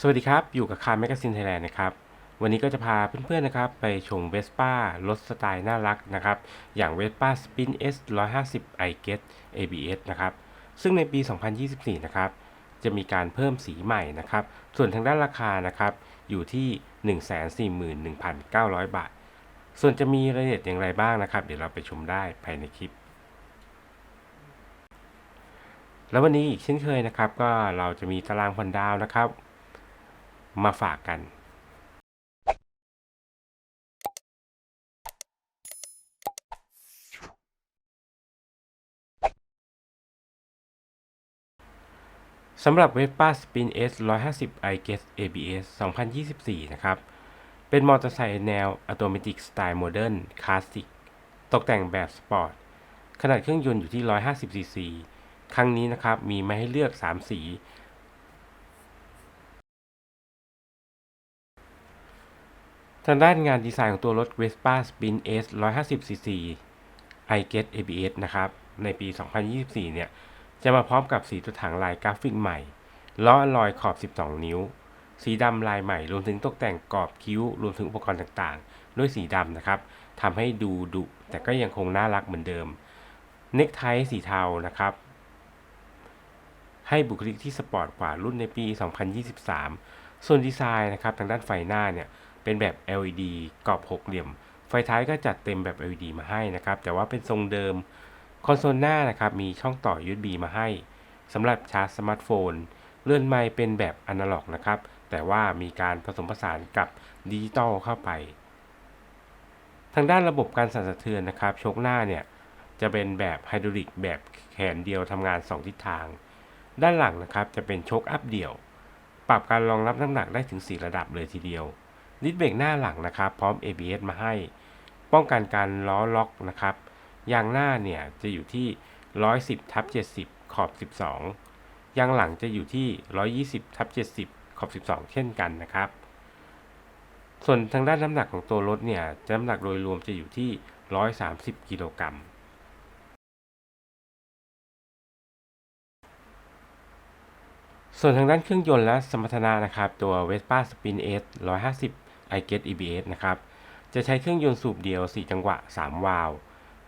สวัสดีครับ อยู่กับคาร์แมกซินไทยแลนด์นะครับ วันนี้ก็จะพาเพื่อนๆนะครับ ไปชมเวสป้ารถสไตล์น่ารักนะครับ อย่างเวสป้าสปิน S 150 i Get ABS นะครับ ซึ่งในปี 2024 นะครับ จะมีการเพิ่มสีใหม่นะครับ ส่วนทางด้านราคานะครับ อยู่ที่ 141,900 บาท ส่วนจะมีรายละเอียดอย่างไรบ้างนะครับ เดี๋ยวเราไปชมได้ภายในคลิปแล้ววันนี้อีกเช่นเคยนะครับ ก็เราจะมีตารางผ่อนดาวน์นะครับ มาฝากกันสำหรับ Vespa Spin S 150 i Get ABS 2024 นะครับ เป็นมอเตอร์ไซค์แนว Automatic Style Modern Classic ตกแต่งแบบสปอร์ต ขนาดเครื่องยนต์อยู่ที่ 150 cc ครั้งนี้นะครับ มีมาให้เลือก 3 สี ทางด้านงานดีไซน์ของตัวรถ Vespa Spin S 150cc i Get ABS นะครับ ในปี 2024 เนี่ย จะมาพร้อมกับสีตัวถังลายกราฟิกใหม่ ล้ออลลอยขอบ 12 นิ้ว สีดำลายใหม่ รวมถึงตกแต่งกรอบคิ้ว รวมถึงอุปกรณ์ต่างๆ ด้วยสีดำนะครับทำให้ดูดุ แต่ก็ยังคงน่ารักเหมือนเดิม เน็กไทสีเทานะครับ ให้บุคลิกที่สปอร์ตกว่ารุ่นในปี 2023 ส่วนดีไซน์นะครับ ทางด้านไฟหน้าเนี่ย เป็นแบบ LED กรอบหกเหลี่ยม ไฟท้ายก็จัดเต็มแบบ LED มาให้นะครับ แต่ว่าเป็นทรงเดิม คอนโซลหน้านะครับ มีช่องต่อ USB มาให้สำหรับชาร์จสมาร์ทโฟน เลื่อนไมค์เป็นแบบอนาล็อกนะครับ แต่ว่ามีการผสมผสานกับดิจิตอลเข้าไป ทางด้านระบบการสั่นสะเทือนนะครับ โชคหน้าเนี่ยจะเป็นแบบไฮดรอลิกแบบแขนเดียวทำงาน 2 ทิศทาง ด้านหลังนะครับจะเป็นโชคอัพเดี่ยว ปรับการรองรับน้ำหนักได้ถึง 4 ระดับเลยทีเดียว ดิสเบรกหน้าหลังนะครับ พร้อม ABS มาให้ ป้องกันการล้อล็อกนะครับ ยางหน้าเนี่ยจะอยู่ที่ 110ทับ70 ขอบ 12 ยางหลังจะอยู่ที่ 120ทับ70 ขอบ 12 เช่นกันนะครับ ส่วนทางด้านน้ำหนักของตัวรถเนี่ยน้ำหนักโดยรวมจะอยู่ที่ 130 กิโลกรัมส่วนทางด้านเครื่องยนต์และสมรรถนะนะครับ ตัว Vespa Spin S 150 i Get EBS นะครับ จะใช้เครื่องยนต์สูบเดียว 4 จังหวะ 3 วาล์ว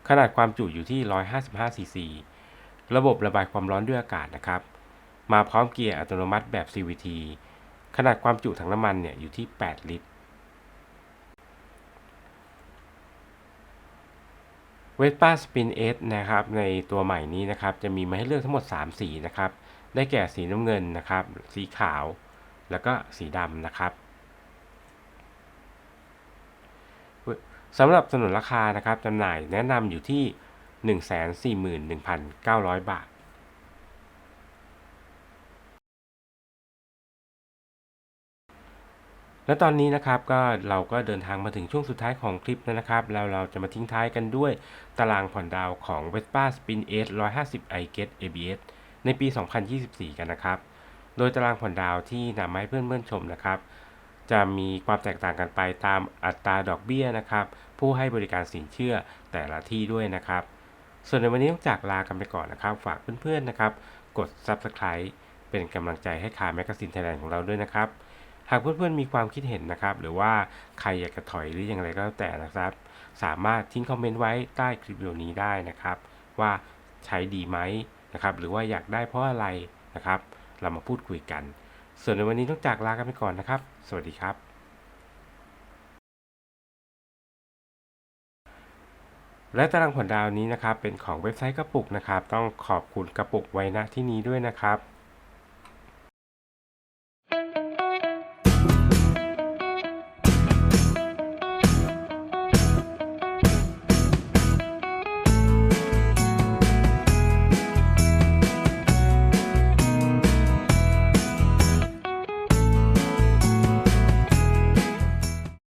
ขนาดความจุอยู่ที่ 155 ซีซี ระบบระบายความร้อนด้วยอากาศนะครับ มาพร้อมเกียร์อัตโนมัติแบบ CVT ขนาดความจุถังน้ำมันเนี่ยอยู่ที่ 8 ลิตร Vespa Spin S นะครับ ในตัวใหม่นี้นะครับ จะมีมาให้เลือกทั้งหมด 3 สีนะครับ ได้แก่สีน้ำเงินนะครับ สีขาว แล้วก็สีดำนะครับ สำหรับสนุนราคานะครับจำหน่ายแนะนำอยู่ที่ 141,900 บาทและตอนนี้นะครับก็เราก็เดินทางมาถึงช่วงสุดท้ายของคลิปแล้วนะครับ แล้วเราจะมาทิ้งท้ายกันด้วยตารางผ่อนดาวของ Vespa Spin S 150 i Get ABS ในปี 2024 กันนะครับ โดยตารางผ่อนดาวที่นำมาให้เพื่อนๆชมนะครับ จะมีความแตกต่างกันไปตามอัตราดอกเบี้ยนะครับ ผู้ให้บริการสินเชื่อแต่ละที่ด้วยนะครับ ส่วนในวันนี้ต้องจากลากันไปก่อนนะครับ ฝากเพื่อนๆนะครับ กด Subscribe เป็นกำลังใจให้คาแมกกาซีนไทยแลนด์ของเราด้วยนะครับ หากเพื่อนๆมีความคิดเห็นนะครับ หรือว่าใครอยากจะถอยหรืออย่างไรก็แล้วแต่นะครับ สามารถทิ้งคอมเมนต์ไว้ใต้คลิปวิดีโอนี้ได้นะครับ ว่าใช้ดีไหมนะครับ หรือว่าอยากได้เพราะอะไรนะครับ เรามาพูดคุยกัน ส่วนในวันนี้ต้องจากลากันไปก่อนนะครับ สวัสดีครับ และตารางผลดาวนี้นะครับ เป็นของเว็บไซต์กระปุกนะครับ ต้องขอบคุณกระปุกไว้ณที่นี้ด้วยนะครับ